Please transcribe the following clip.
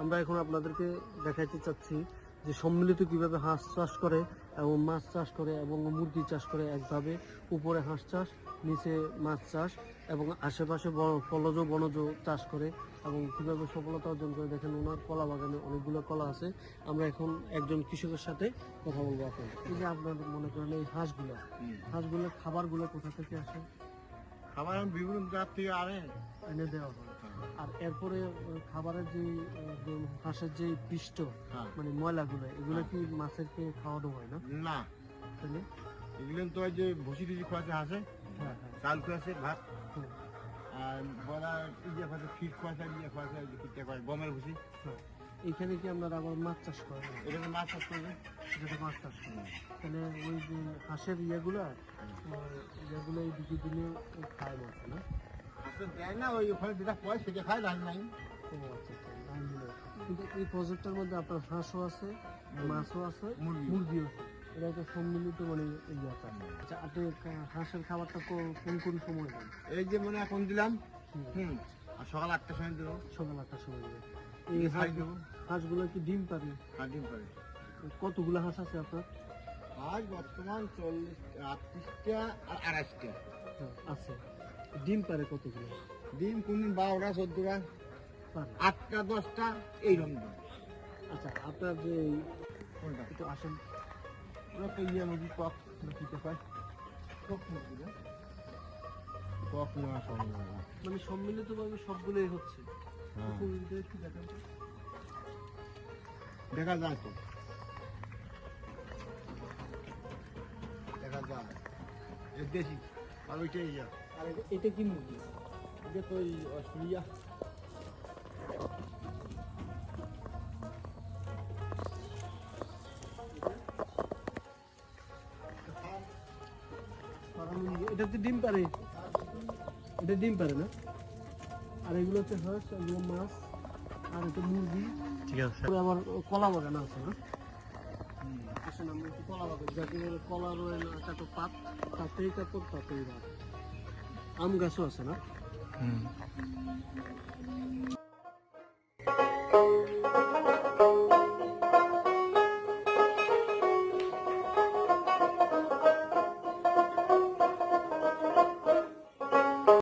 আমরা এখন আপনাদেরকে দেখাইতে চাচ্ছি যে সম্মিলিত কীভাবে হাঁস চাষ করে এবং মাছ চাষ করে এবং মুরগি চাষ করে একভাবে উপরে হাঁস চাষ নিচে মাছ চাষ এবং আশেপাশে বড় ফলজ বনজ চাষ করে এবং কীভাবে সফলতা অর্জন করে দেখেন ওনার কলা বাগানে অনেকগুলো কলা আছে। আমরা এখন একজন কৃষকের সাথে কথা বলব এখন এই যে আপনার মনে করেন এই হাঁসগুলো হাঁসগুলো খাবারগুলো কোথা থেকে আসে? খাবার বিভিন্ন জাত থেকে আনে। এনে দেওয়া হয়। আর এরপরে খাবারের যে হাঁসের যে পৃষ্ঠ হ্যাঁ। মানে ময়লাগুলো এগুলো কি মাছেরকে খাওয়ানো হয় না? না। তাহলে? এগুলো তো ওই যে ভুসি টুসি খোয়াছে হাসে হ্যাঁ হ্যাঁ। চাল খোয়াছে ভাত। আর বলা ইয়ে খোয়াছে ফিট খোয়াছে ইয়ে খোয়াছে ওই খোয়াছে গমের ভুসি। হ্যাঁ। এখানে কি আপনারা আবার মাছ চাষ করেন? তো মাছ চাষ করবে যেটা মাছ চাষ করেন। তাহলে ওই যে হাঁসের ইয়েগুলা ইয়েগুলো এই দিকে দিলে খায় না? দেয় না ওই ওখানে যেটা সেটা খায় ধান নাই। কিন্তু এই প্রজেক্টের মধ্যে আপনার হাঁসও আছে মাছও আছে মুরগিও আছে। এটা একটা সম্মিলিত মানে আচ্ছা আপনি হাঁসের খাবারটা কোন কোন সময় দেন? এই যে মানে এখন দিলাম হুম, আর সকাল আটটার সময় দেবো সকাল আটটার সময় দেবেন এই এই হাঁস- দেবো। হাঁসগুলো কি ডিম পারে আর ডিম করে কতগুলো হাঁস আছে আপনার? আজ বর্তমান চল্লিশ আটত্রিশটা আর আড়াইশটা। হ্যাঁ, আছে। ডিম পারে কতগুলো ডিম কোনদিন বারোটা চোদ্দটা আটটা দশটা এইরকম ডিম আচ্ছা আপনার যে কোনটা? একটু আসেন। ওরা তো ইয়ে মুরগি কক দিতে পায় কক মুরগি না? কক নেওয়া সম্ভব মানে সম্মিলিতভাবে সবগুলোই হচ্ছে। হ্যাঁ। একটু। দেখা যায় তো। দেখা যায়। দেশি আর ওইটাই আর এটা- কি মুরগি? এটা তো ওই অস্ট্রেলিয়া। ডিম পারে এটা ডিম পারে না? আর এগুলো হচ্ছে হাঁস এগুলো মাছ আর এটা মুরগি। ঠিক আছে। আবার কলা বাগান আছে না? কলা বাগান। যাকে কলা রয়ে না একটা তো পাত তাতেই কাপড় তাতেই ভাত আম গাছও আছে না